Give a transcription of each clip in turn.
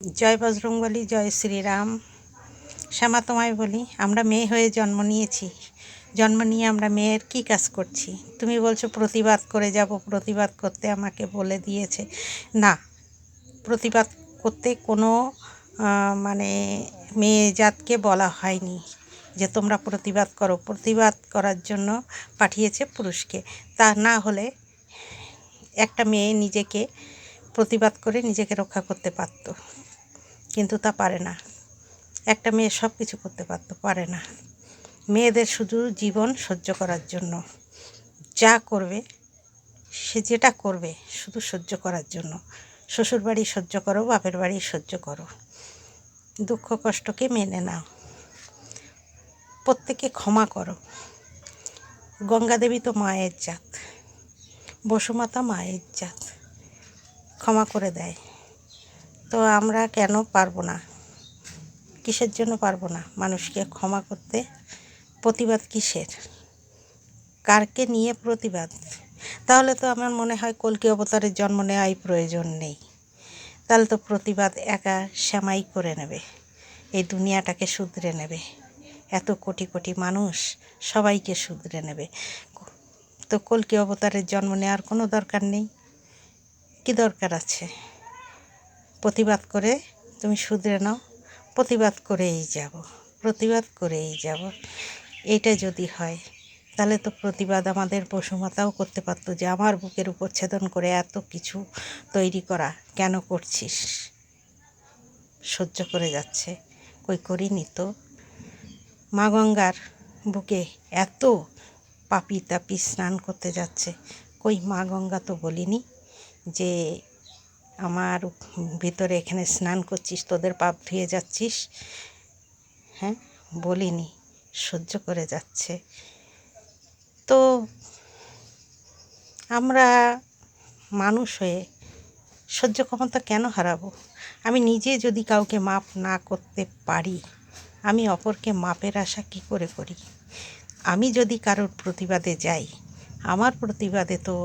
জয় বজরংবলী, জয় শ্রীরাম। শ্যামা তোমায় বলি, আমরা মেয়ে হয়ে জন্ম নিয়েছি। জন্ম নিয়ে আমরা মেয়ের কি কাজ করছি? তুমি বলছো প্রতিবাদ করে যাব, প্রতিবাদ করতে আমাকে বলে দিয়েছে। না, প্রতিবাদ করতে কোনো মানে মেয়ে জাতকে বলা হয়নি যে তোমরা প্রতিবাদ করো। প্রতিবাদ করার জন্য পাঠিয়েছে পুরুষকে। তা না হলে একটা মেয়ে নিজেকে প্রতিবাদ করে নিজেকে রক্ষা করতে পারতো। কিন্তু তা পারে না। একটা মেয়ে সব কিছু করতে পারতো, পারে না। মেয়েদের শুধু জীবন সহ্য করার জন্য। যা করবে, সে যেটা করবে, শুধু সহ্য করার জন্য। শ্বশুর বাড়ি সহ্য করো, বাপের বাড়ি সহ্য করো। দুঃখ কষ্টকে মেনে নাও। প্রত্যেকে ক্ষমা করো। গঙ্গা দেবী তো মায়ের জাত। বসুমাতা মায়ের জাত। ক্ষমা করে দেয়। তো আমরা কেন পারব না? কিসের জন্য পারব না? মানুষকে ক্ষমা করতে প্রতিবাদ কিসের? কারকে নিয়ে প্রতিবাদ? তাহলে তো আমার মনে হয় কলকি অবতারের জন্ম নেওয়াই প্রয়োজন নেই। তাহলে তো প্রতিবাদ একা শ্যামাই করে নেবে। এই দুনিয়াটাকে শুধরে নেবে। এত কোটি কোটি মানুষ সবাইকে শুধরে নেবে। তো কলকি অবতারের জন্ম নেওয়ার কোনো দরকার নেই। কি দরকার আছে? প্রতিবাদ করে তুমি শুধরে নাও, প্রতিবাদ করেই যাব, প্রতিবাদ করেই যাব। এটা যদি হয়, তাহলে তো প্রতিবাদ আমাদের পশুমাতাও করতে পারতো যে আমার বুকের উপর ছেদন করে এত কিছু তৈরি করা কেন করছিস? সহ্য করে যাচ্ছে, কই করিনি তো? মা গঙ্গার বুকে এত পাপি তাপি স্নান করতে যাচ্ছে, কই মা গঙ্গা তো বলিনি যে আমার ভিতরে এখানে স্নান করছিস, তোদের পাপ ধুয়ে যাচ্ছিস। হ্যাঁ বলিনি, সহ্য করে যাচ্ছে। তো আমরা মানুষ হয়ে সহ্য ক্ষমতা কেন হারাবো? আমি নিজে যদি কাউকে মাপ না করতে পারি, আমি অপরকে মাপের আশা কী করে করি? আমি যদি কারোর প্রতিবাদে যাই, আমার প্রতিবাদে তো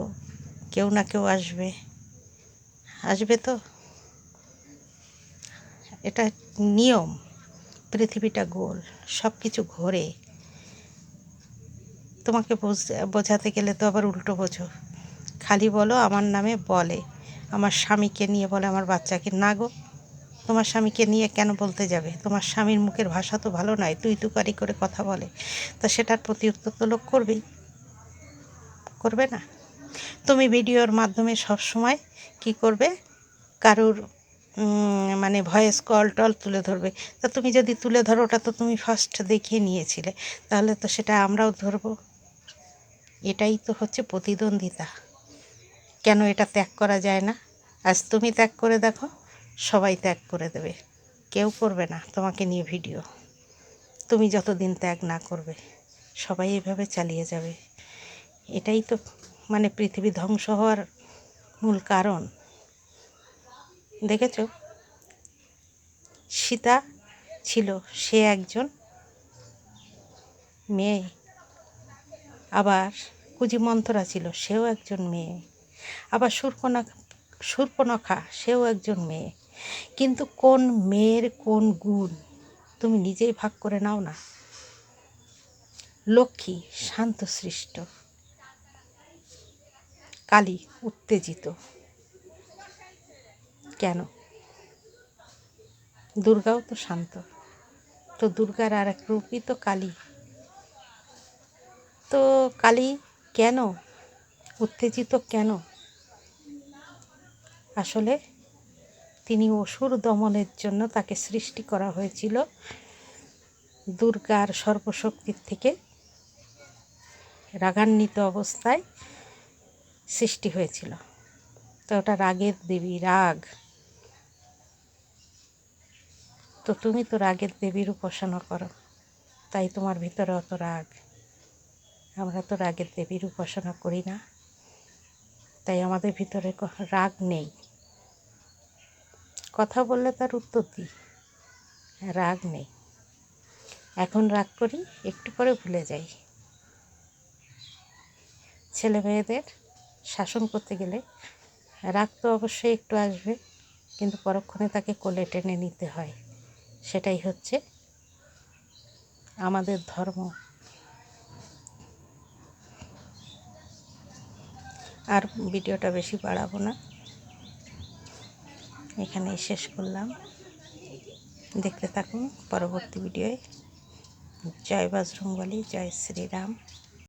কেউ না কেউ আসবে। আসবে তো? এটা নিয়ম, পৃথিবীটা গোল সব কিছু ঘোরে। তোমাকে বোঝ- বোঝাতে গেলে তো আবার উল্টো বোঝো। খালি বলো আমার নামে বলে, আমার স্বামীকে নিয়ে বলে আমার বাচ্চাকে। না গো, তোমার স্বামীকে নিয়ে কেন বলতে যাবে? তোমার স্বামীর মুখের ভাষা তো ভালো নয়, তুই তুকারি করে কথা বলে। তা সেটার প্রতি উত্তর তো লোক করবেই। করবে না? তুমি ভিডিওর মাধ্যমে সব সময় কি করবে? কারুর মানে ভয়েস কল টল তুলে ধরবে। তা তুমি যদি তুলে ধরো, ওটা তো তুমি ফার্স্ট দেখিয়ে নিয়েছিলে। তাহলে তো সেটা আমরাও ধরবো। এটাই তো হচ্ছে প্রতিদ্বন্দ্বিতা। কেন এটা ত্যাগ করা যায় না? আজ তুমি ত্যাগ করে দেখো, সবাই ত্যাগ করে দেবে। কেউ করবে না তোমাকে নিয়ে ভিডিও তুমি যতদিন ত্যাগ না করবে, সবাই এভাবে চালিয়ে যাবে। এটাই তো মানে পৃথিবী ধ্বংস হওয়ার মূল কারণ। দেখেছ? সীতা ছিল সে একজন মেয়ে। আবার কুজিমন্থরা ছিল সেও একজন মেয়ে। আবার সুর্পনখা সুর্পনখা সেও একজন মেয়ে। কিন্তু কোন মেয়ের কোন গুণ তুমি নিজেই ভাগ করে নাও না। লক্ষ্মী শান্তসৃষ্ট কালী উত্তেজিত। কেন? দুর্গাও তো শান্ত। তো দুর্গার আর এক রূপই তো কালী। তো কালী কেন? উত্তেজিত কেন? আসলে তিনি অসুর দমনের জন্য তাকে সৃষ্টি করা হয়েছিল দুর্গার সর্বশক্তির থেকে রাগান্বিত অবস্থায়। সৃষ্টি হয়েছিল। তো ওটা রাগের দেবী, রাগ। তো তুমি তো রাগের দেবীর উপাসনা করো, তাই তোমার ভিতরে অত রাগ। আমরা তো রাগের দেবীর উপাসনা করি না, তাই আমাদের ভিতরে রাগ নেই। কথা বললে তার উত্তর দিই, রাগ নেই। এখন রাগ করি, একটু পরে ভুলে যাই। ছেলে মেয়েদের শাসন করতে গেলে রাগ তো অবশ্যই একটু আসবে, কিন্তু পরক্ষণে তাকে কোলে টেনে নিতে হয়। সেটাই হচ্ছে আমাদের ধর্ম। আর ভিডিওটা বেশি বাড়াবো না। এখানেই শেষ করলাম। দেখতে থাকুন পরবর্তী ভিডিওয়ে। জয় বজরংবলী জয় শ্রীরাম।